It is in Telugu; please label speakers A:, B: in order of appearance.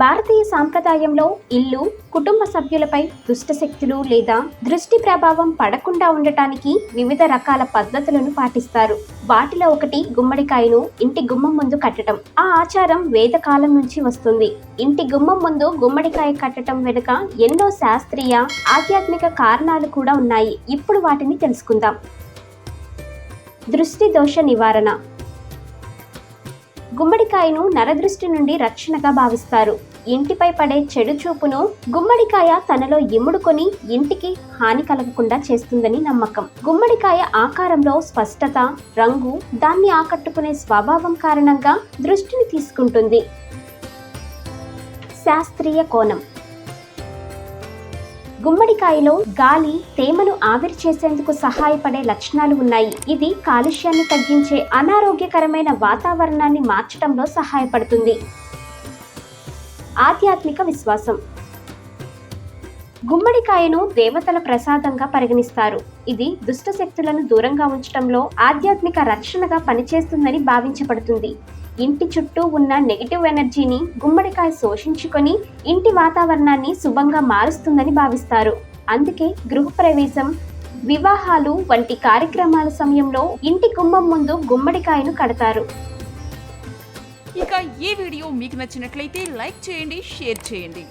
A: భారతీయ సాంప్రదాయంలో ఇల్లు కుటుంబ సభ్యులపై దుష్టశక్తులు లేదా దృష్టి ప్రభావం పడకుండా ఉండటానికి వివిధ రకాల పద్ధతులను పాటిస్తారు. వాటిలో ఒకటి గుమ్మడికాయను ఇంటి గుమ్మం ముందు కట్టడం. ఆ ఆచారం వేద కాలం నుంచి వస్తుంది. ఇంటి గుమ్మం ముందు గుమ్మడికాయ కట్టడం వెనుక ఎన్నో శాస్త్రీయ ఆధ్యాత్మిక కారణాలు కూడా ఉన్నాయి. ఇప్పుడు వాటిని తెలుసుకుందాం. దృష్టి దోష నివారణ. గుమ్మడికాయను నరదృష్టి నుండి రక్షణగా భావిస్తారు. ఇంటిపై పడే చెడు చూపును గుమ్మడికాయ తనలో ఇముడుకొని ఇంటికి హాని కలగకుండా చేస్తుందని నమ్మకం. గుమ్మడికాయ ఆకారంలో స్పష్టత రంగు దాన్ని ఆకట్టుకునే స్వభావం కారణంగా దృష్టిని తీసుకుంటుంది. శాస్త్రీయ కోణం. గుమ్మడికాయలో గాలి తేమను ఆవిరి చేసేందుకు సహాయపడే లక్షణాలు ఉన్నాయి. ఇది కాలుష్యాన్ని తగ్గించే అనారోగ్యకరమైన వాతావరణాన్ని మార్చడంలో సహాయపడుతుంది. ఆధ్యాత్మిక విశ్వాసం. గుమ్మడికాయను దేవతల ప్రసాదంగా పరిగణిస్తారు. ఇది దుష్ట శక్తులను దూరంగా ఉంచడంలో ఆధ్యాత్మిక రక్షణగా పనిచేస్తుందని భావించబడుతుంది. ఇంటి చుట్టూ ఉన్న నెగిటివ్ ఎనర్జీని గుమ్మడికాయ శోషించుకొని ఇంటి వాతావరణాన్ని శుభంగా మారుస్తుందని భావిస్తారు. అందుకే గృహప్రవేశం వివాహాలు వంటి కార్యక్రమాల సమయంలో ఇంటి గుమ్మం ముందు గుమ్మడికాయను కడతారు.
B: ఇక ఈ వీడియో మీకు నచ్చినట్లయితే లైక్ చేయండి షేర్ చేయండి.